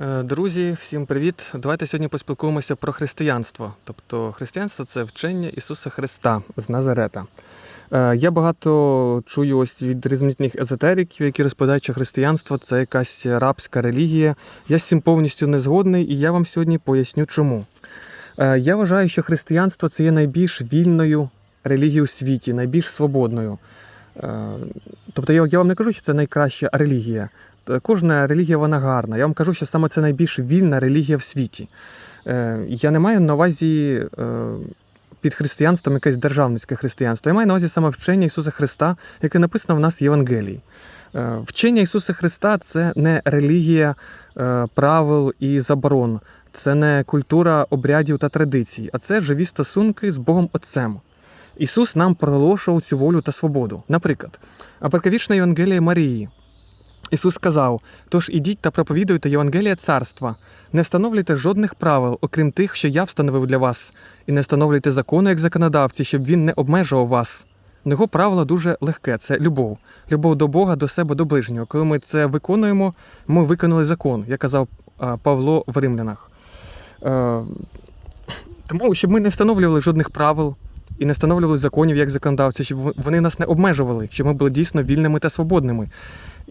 Е, Друзі, всім привіт! Давайте сьогодні поспілкуємося про християнство. Тобто, християнство це вчення Ісуса Христа з Назарета. Е, Я багато чую ось від різноманітних езотериків, які розповідають, що християнство це якась рабська релігія. Я з цим повністю не згодний, і я вам сьогодні поясню, чому. Е, Я вважаю, що християнство це є найбільш вільною релігією у світі, найбільш свободною. Е, Тобто я, вам не кажу, що це найкраща релігія. Кожна релігія вона гарна. Я вам кажу, що саме це найбільш вільна релігія в світі. Е, Я не маю на увазі е, під християнством якесь державницьке християнство. Я маю на увазі саме вчення Ісуса Христа, яке написано в нас в Євангелії. Е, Вчення Ісуса Христа це не релігія е, правил і заборон, це не культура обрядів та традицій, а це живі стосунки з Богом Отцем. Ісус нам проголошував цю волю та свободу. Наприклад, апокаліпсна Євангелія Марії. Ісус сказав: Тож ідіть та проповідуйте Євангелія царства, не встановлюйте жодних правил, окрім тих, що я встановив для вас, і не встановлюйте закону як законодавці, щоб він не обмежував вас. Його правило дуже легке це любов. Любов до Бога, до себе, до ближнього. Коли ми це виконуємо, ми виконали закон, як казав Павло в римлянах. Е, Тому, щоб ми не встановлювали жодних правил і не встановлювали законів як законодавці, щоб вони нас не обмежували, щоб ми були дійсно вільними та свободними.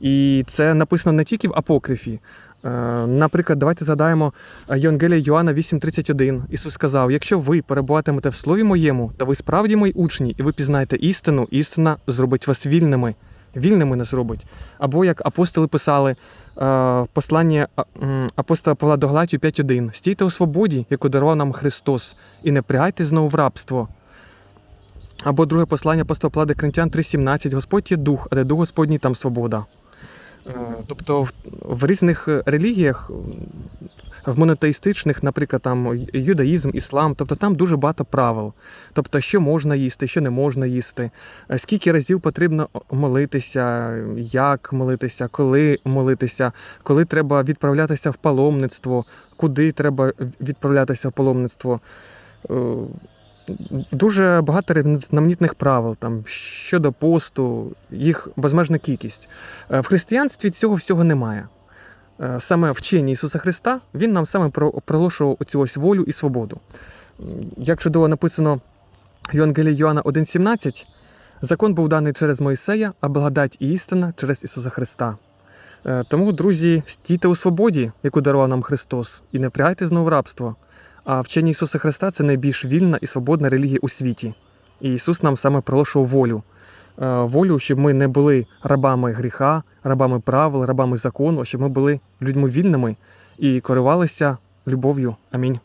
І це написано не тільки в апокрифі. Е, Наприклад, давайте згадаємо е, Євангелія Йоанна 8:31. Ісус сказав: Якщо ви перебуватимете в слові моєму, то ви справді мої учні, і ви пізнаєте істину, істина зробить вас вільними. Вільними нас зробить. Або як апостоли писали е, в посланні апостола Павла до Галатію 5.1. Стійте у свободі, яку дарував нам Христос, і не прягайте знову в рабство. Або друге послання апостола до Коринтян 3.17. Господь є дух, а де дух Господній, там свобода. Е, Тобто в, різних е, релігіях, в монотеїстичних, наприклад, там юдаїзм, іслам, тобто там дуже багато правил. Тобто, що можна їсти, що не можна їсти, е, скільки разів потрібно молитися, як молитися, коли молитися, коли треба відправлятися в паломництво, куди треба відправлятися в паломництво. Дуже багато різноманітних правил там щодо посту, їх безмежна кількість. Е, В християнстві цього всього немає. Е, Саме вчення Ісуса Христа Він нам саме про- проголошував цю ось волю і свободу. Як чудово написано в Євангелії Йоанна 1,17, закон був даний через Мойсея, а благодать і істина через Ісуса Христа. Е, Тому, друзі, стійте у свободі, яку дарував нам Христос, і не прягайте знову рабство. А вчення Ісуса Христа це найбільш вільна і свободна релігія у світі. І Ісус нам саме проголошував волю. Е, Волю, щоб ми не були рабами гріха, рабами правил, рабами закону, щоб ми були людьми вільними і керувалися любов'ю. Амінь.